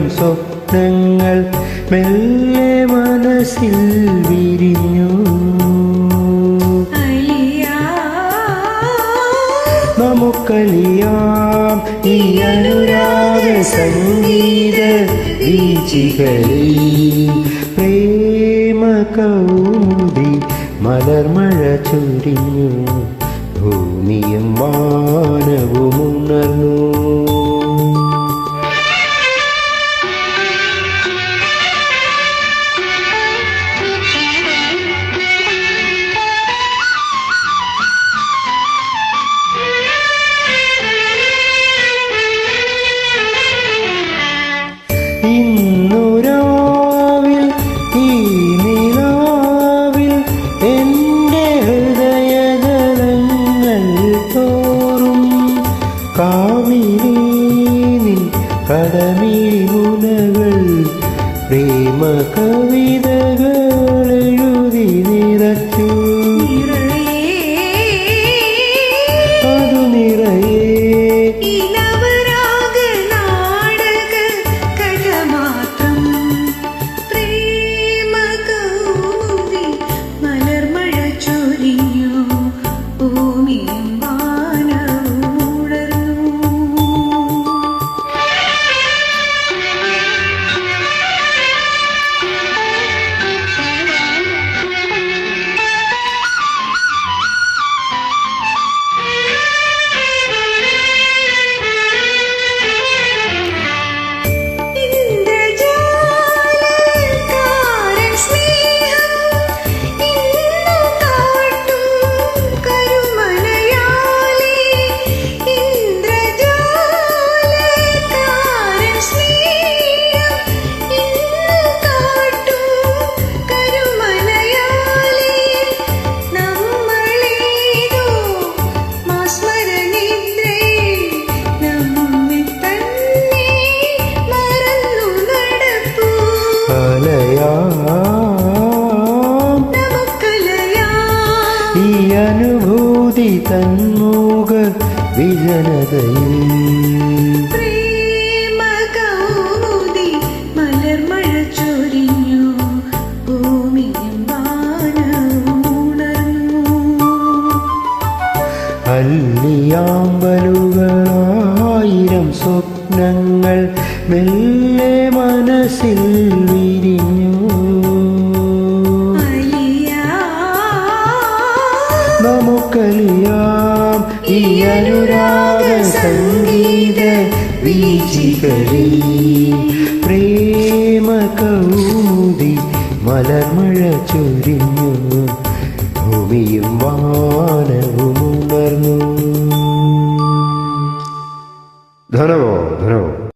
വല്ലിയാമ്പലുകളായിരം സ്വപ്നങ്ങൾ മെല്ലെ മനസ്സിൽ വിരിഞ്ഞു. നമുക്കലിയാം ഈ അനുരാഗ സംഗീത വീച്ചികളിൽ പ്രേമ കൗമുദി മലർമഴ ചൊരിഞ്ഞു. ഭൂമിയും വാനവും നിൻ കടമിഴി മുനകൾ പ്രേമ കവിതകൾ വിജനതയിൽ അല്ലിയാമ്പലുകളായിരം സ്വപ്നങ്ങൾ മെല്ലെ മനസ്സിൽ നമുക്കലിയാം ഈ അനുരാഗ സംഗീത വീചികളിൽ. പ്രേമ കൗമുദി മലർമഴ ചൊരിഞ്ഞു. ഭൂമിയും വാനവും ഉണർന്നു. ധനവോ? ധനവോ?